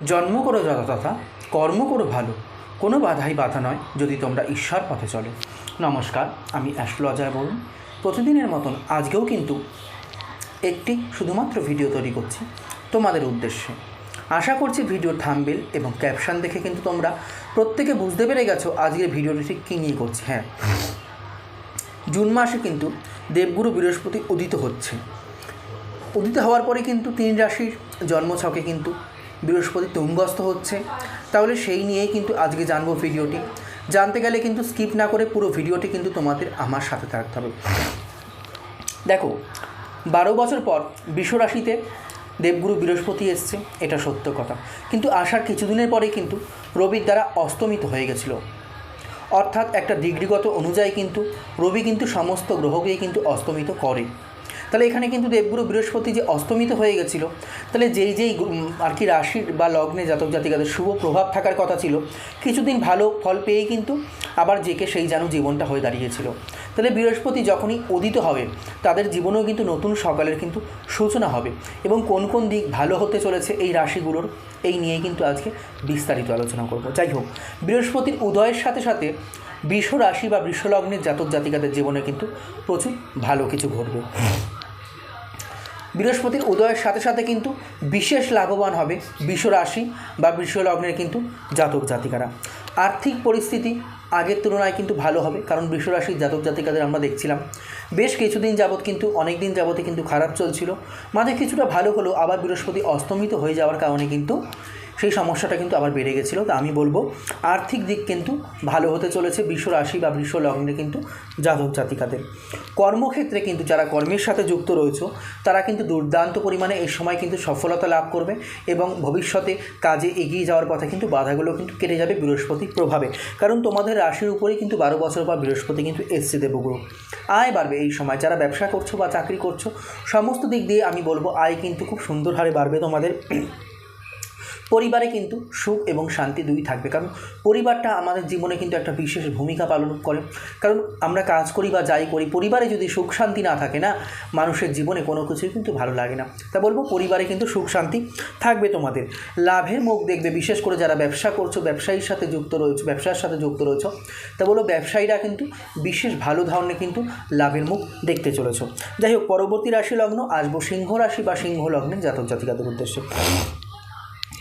জন্ম করো যথাতথা কর্ম করো ভালো। কোনো বাধাই বাধা নয় যদি তোমরা ঈশ্বর পথে চলো। নমস্কার, আমি অ্যাস্ট্রোলজার বলুন প্রতিদিনের মতন আজকেও কিন্তু একটি শুধুমাত্র ভিডিও তৈরি করছি তোমাদের উদ্দেশ্যে। আশা করছি ভিডিও থাম্বেল এবং ক্যাপশন দেখে কিন্তু তোমরা প্রত্যেকে বুঝতে পেরে গেছো আজকের ভিডিওটি ঠিক কী নিয়ে করছে। হ্যাঁ জুন মাসে কিন্তু দেবগুরু বৃহস্পতি উদিত হচ্ছে। উদিত হওয়ার পরে কিন্তু তিন রাশির জন্মছকে কিন্তু বৃহস্পতি তুঙ্গস্থ হচ্ছে। তাহলে সেই নিয়েই কিন্তু আজকে জানব ভিডিওটি। জানতে গেলে কিন্তু স্কিপ না করে পুরো ভিডিওটি কিন্তু তোমাদের আমার সাথে থাকতে হবে। দেখো, বারো বছর পর বিশ্বরাশিতে দেবগুরু বৃহস্পতি এসছে, এটা সত্য কথা। কিন্তু আসার কিছুদিনের পরেই কিন্তু রবির দ্বারা অস্তমিত হয়ে গেছিল। অর্থাৎ একটা ডিগ্রিগত অনুযায়ী কিন্তু রবি কিন্তু সমস্ত গ্রহকেই কিন্তু অস্তমিত করে। তাহলে এখানে কিন্তু দেবগুরু বৃহস্পতি যে অস্তমিত হয়ে গেছিল, তাহলে যেই যেই আর কি রাশির বা লগ্নে জাতক জাতিকাদের শুভ প্রভাব থাকার কথা ছিল, কিছুদিন ভালো ফল পেয়েই কিন্তু আবার জেকে সেই যেন জীবনটা হয়ে দাঁড়িয়েছিল। তাহলে বৃহস্পতি যখনই উদিত হবে, তাদের জীবনেও কিন্তু নতুন সকালের কিন্তু সূচনা হবে এবং কোন কোন দিক ভালো হতে চলেছে এই রাশিগুলোর, এই নিয়ে কিন্তু আজকে বিস্তারিত আলোচনা করব। যাই হোক, বৃহস্পতির উদয়ের সাথে সাথে বৃষ রাশি বা বৃষলগ্নের জাতক জাতিকাদের জীবনে কিন্তু প্রচুর ভালো কিছু ঘটবে। বৃহস্পতির উদয়ের সাথে সাথে কিন্তু বিশেষ লাভবান হবে রাশি বা বিশ্বলগ্নের লগ্নের কিন্তু জাতক জাতিকারা। আর্থিক পরিস্থিতি আগের তুলনায় কিন্তু ভালো হবে, কারণ বিশ্বরাশির জাতক জাতিকাদের আমরা দেখছিলাম। বেশ কিছুদিন যাবৎ কিন্তু অনেক দিন যাবতে কিন্তু খারাপ চলছিল। মাঝে কিছুটা ভালো হলো, আবার বৃহস্পতি অস্তমিত হয়ে যাওয়ার কারণে কিন্তু সেই সমস্যাটা কিন্তু আবার বেড়ে গেছিল। তা আমি বলব, আর্থিক দিক কিন্তু ভালো হতে চলেছে বিশ্ব রাশি বা বিশ্ব লগ্নে কিন্তু জাতক জাতিকাদের। কর্মক্ষেত্রে কিন্তু যারা কর্মের সাথে যুক্ত রয়েছে, তারা কিন্তু দুর্দান্ত পরিমাণে এই সময় কিন্তু সফলতা লাভ করবে এবং ভবিষ্যতে কাজে এগিয়ে যাওয়ার পথে কিন্তু বাধাগুলো কিন্তু কেটে যাবে বৃহস্পতির প্রভাবে। কারণ তোমাদের রাশির উপরেই কিন্তু বারো বছর পর বৃহস্পতি কিন্তু এসছে দেবগুরু। আয় বাড়বে এই সময়। যারা ব্যবসা করছ বা চাকরি করছ, সমস্ত দিক দিয়ে আমি বলব, আয় কিন্তু খুব সুন্দর হারে বাড়বে তোমাদের। পরিবারে কিন্তু সুখ এবং শান্তি দুই থাকবে। কারণ পরিবারটা আমাদের জীবনে কিন্তু একটা বিশেষ ভূমিকা পালন করে। কারণ আমরা কাজ করি বা যাই করি, পরিবারে যদি সুখ শান্তি না থাকে না, মানুষের জীবনে কোনো কিছুই কিন্তু ভালো লাগে না। তা বলব, পরিবারে কিন্তু সুখ শান্তি থাকবে তোমাদের। লাভের মুখ দেখবে, বিশেষ করে যারা ব্যবসা করছ, ব্যবসায়ীর সাথে যুক্ত রয়েছে, ব্যবসার সাথে যুক্ত রয়েছে, তা বলব, ব্যবসায়ীরা কিন্তু বিশেষ ভালো ধরনের কিন্তু লাভের মুখ দেখতে চলেছ। যাই হোক, পরবর্তী রাশি লগ্ন, আসব সিংহ রাশি বা সিংহ লগ্নের জাতক জাতিকাদের উদ্দেশ্যে।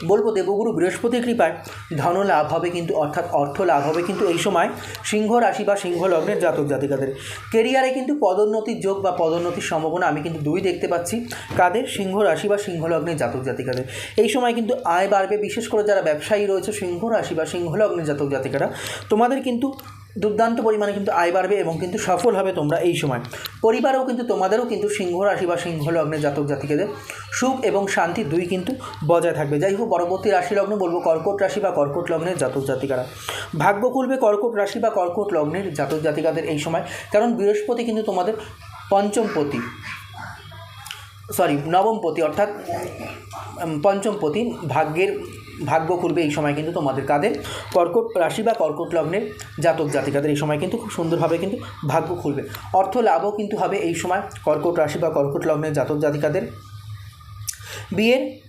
বলব দেবগুরু বৃহস্পতির কৃপায় ধন লাভ হবে কিন্তু, অর্থাৎ অর্থ লাভ হবে কিন্তু এই সময় সিংহ রাশি বা সিংহ লগ্নের জাতক জাতিকাদের। কেরিয়ারে কিন্তু পদোন্নতির যোগ বা পদোন্নতির সম্ভাবনা আমি কিন্তু দুই দেখতে পাচ্ছি, কাদের? সিংহ রাশি বা সিংহ লগ্নের জাতক জাতিকাদের। এই সময় কিন্তু আয় বাড়বে, বিশেষ করে যারা ব্যবসায়ী রয়েছে, সিংহ রাশি বা সিংহ লগ্নের জাতক জাতিকারা। তোমাদের কিন্তু দুর্দান্ত পরিমাণে কিন্তু আয় বাড়বে এবং কিন্তু সফল হবে তোমরা এই সময়। পরিবারেও কিন্তু তোমাদেরও কিন্তু সিংহ রাশি বা সিংহ লগ্নের জাতক জাতিকেদের সুখ এবং শান্তি দুই কিন্তু বজায় থাকবে। যাই হোক, পরবর্তী রাশি লগ্ন বলব কর্কট রাশি বা কর্কট লগ্নের জাতক জাতিকারা। ভাগ্য খুলবে কর্কট রাশি বা কর্কট লগ্নের জাতক জাতিকাদের এই সময়। কারণ বৃহস্পতি কিন্তু তোমাদের পঞ্চমপতি সরি নবমপতি অর্থাৎ উম, পঞ্চমপতি ভাগ্যের ভাগ্য খুলবে এই সময় কিন্তু তোমাদের কাদের? কর্কট রাশি বা কর্কট লগ্নের জাতক জাতিকাদের এই সময় কিন্তু খুব সুন্দরভাবে কিন্তু ভাগ্য খুলবে। অর্থ লাভও কিন্তু হবে এই সময় কর্কট রাশি বা কর্কট লগ্নের জাতক জাতিকাদের। বিয়ের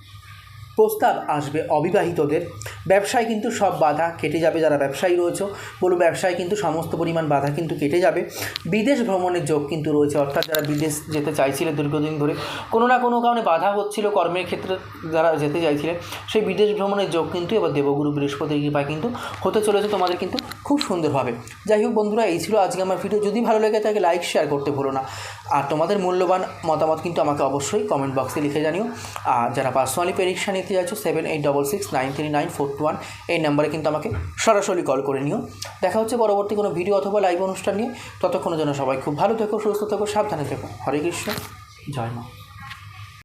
প্রস্তাব আসবে অবিবাহিতদের। ব্যবসায় কিন্তু সব বাধা কেটে যাবে যারা ব্যবসায়ী রয়েছে। বলু ব্যবসায় কিন্তু সমস্ত পরিমাণ বাধা কিন্তু কেটে যাবে। বিদেশ ভ্রমণের যোগ কিন্তু রয়েছে, অর্থাৎ যারা বিদেশ যেতে চাইছিলেন দীর্ঘদিন ধরে, কোনো না কোনো কারণে বাধা হচ্ছিল কর্মের ক্ষেত্রে যারা যেতে চাইছিলেন, সেই বিদেশ ভ্রমণের যোগ কিন্তু এবার দেবগুরু বৃহস্পতির কৃপায় কিন্তু হতে চলেছে, তোমাদের কিন্তু খুব সুন্দরভাবে। যাই হোক বন্ধুরা, এই ছিল আজকে আমার ভিডিও যদি ভালো লেগে থাকে লাইক শেয়ার করতে ভুলো না। আর তোমাদের মূল্যবান মতামত কিন্তু আমাকে অবশ্যই কমেন্ট বক্সে লিখে জানিও। আর যারা পার্সোনালি পরীক্ষা নিতে চাইছো seven eight double six nine three nine four one এই নাম্বারে কিন্তু আমাকে সরাসরি কল করে নিও। দেখা হচ্ছে পরবর্তী কোনো ভিডিও অথবা লাইভ অনুষ্ঠান নিয়ে। ততক্ষণের জন্য সবাই খুব ভালো থেকো, সুস্থ থেকো, সাবধানে থেকো। হরে কৃষ্ণ। জয় মা।